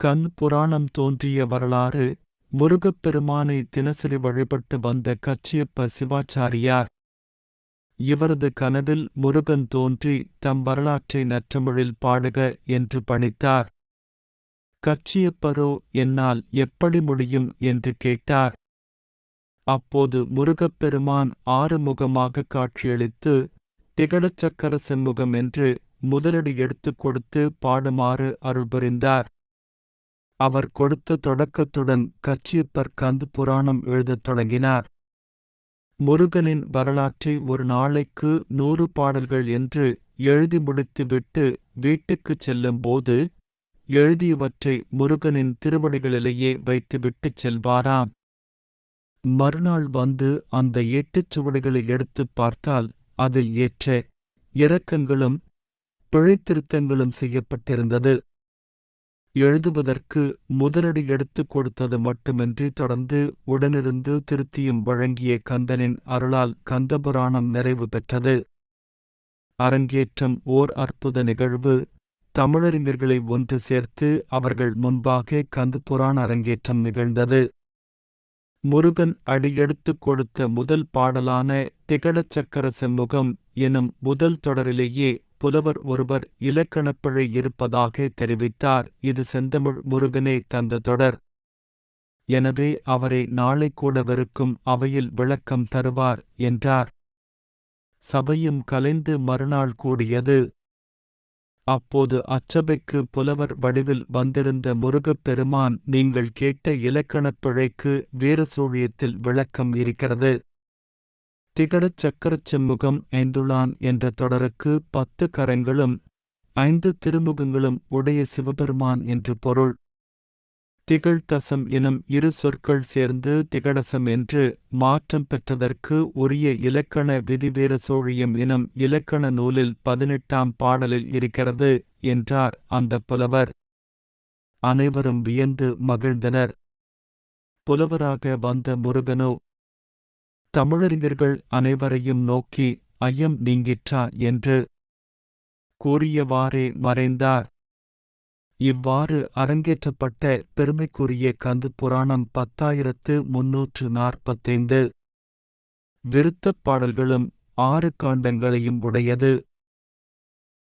கண் புராணம் தோன்றிய வரலாறு முருகப்பெருமானை தினசரி வழிபட்டு வந்த கச்சியப்ப சிவாச்சாரியார். இவரது கனவில் முருகன் தோன்றி தம் வரலாற்றை நற்றமிழில் பாடுக என்று பணித்தார். கச்சியப்பரோ என்னால் எப்படி முடியும் என்று கேட்டார். அப்போது முருகப்பெருமான் ஆறுமுகமாக காட்சியளித்து திகழச்சக்கர செம்முகம் என்று முதலடி எடுத்துக் கொடுத்து பாடுமாறு அருள் புரிந்தார் அவர் கொடுத்த தொடக்கத்துடன் கச்சியப்பர் கந்து புராணம் எழுதத் தொடங்கினார். முருகனின் வரலாற்றை ஒரு நாளைக்கு நூறு பாடல்கள் என்று எழுதி முடித்துவிட்டு வீட்டுக்குச் செல்லும்போது எழுதியவற்றை முருகனின் திருவடிகளிலேயே வைத்துவிட்டுச் செல்வாராம். மறுநாள் வந்து அந்த எட்டுச் சுவடிகளை எடுத்துப் பார்த்தால் அதில் ஏற்ற இறக்கங்களும் பிழைத்திருத்தங்களும் செய்யப்பட்டிருந்தது. எழுதுவதற்கு முதலடி எடுத்துக் கொடுத்தது மட்டுமின்றி தொடர்ந்து உடனிருந்து திருத்தியும் வழங்கிய கந்தனின் அருளால் கந்தபுராணம் நிறைவு பெற்றது. அரங்கேற்றம் ஓர் அற்புத நிகழ்வு. தமிழறிஞர்களை ஒன்று சேர்த்து அவர்கள் முன்பாக கந்தபுராண அரங்கேற்றம் நிகழ்ந்தது. முருகன் அடியெடுத்துக் கொடுத்த முதல் பாடலான திகழச்சக்கர செம்முகம் எனும் முதல் தொடரிலேயே புலவர் ஒருவர் இலக்கணப்பிழை இருப்பதாக தெரிவித்தார். இது செந்தமிழ் முருகனே தந்த தொடர். எனவே அவரை நாளை கூடவிருக்கும் அவையில் விளக்கம் தருவார் என்றார். சபையும் கலைந்து மறுநாள் கூடியது. அப்போது அச்சபைக்கு புலவர் வடிவில் வந்திருந்த முருகப்பெருமான் நீங்கள் கேட்ட இலக்கணப் பிழைக்கு வேறு சூழியத்தில் விளக்கம் இருக்கிறது. திகழச் சக்கரச் செம்முகம் ஐந்துளான் என்ற தொடருக்கு பத்து கரங்களும் ஐந்து திருமுகங்களும் உடைய சிவபெருமான் என்று பொருள். திகழ் தசம் எனும் இரு சொற்கள் சேர்ந்து திகடசம் என்று மாற்றம் பெற்றதற்கு உரிய இலக்கண விதிவேர சோழியம் எனும் இலக்கண நூலில் பதினெட்டாம் பாடலில் இருக்கிறது என்றார் அந்த புலவர். அனைவரும் வியந்து மகிழ்ந்தனர். புலவராக வந்த முருகனோ தமிழறிஞர்கள் அனைவரையும் நோக்கி ஐயம் நீங்கிற்றா என்று கூறியவாறே மறைந்தார். இவ்வாறு அரங்கேற்றப்பட்ட பெருமைக்குரிய கந்து புராணம் பத்தாயிரத்து முன்னூற்று நாற்பத்தைந்து விருத்தப் பாடல்களும் ஆறு காண்டங்களையும் உடையது.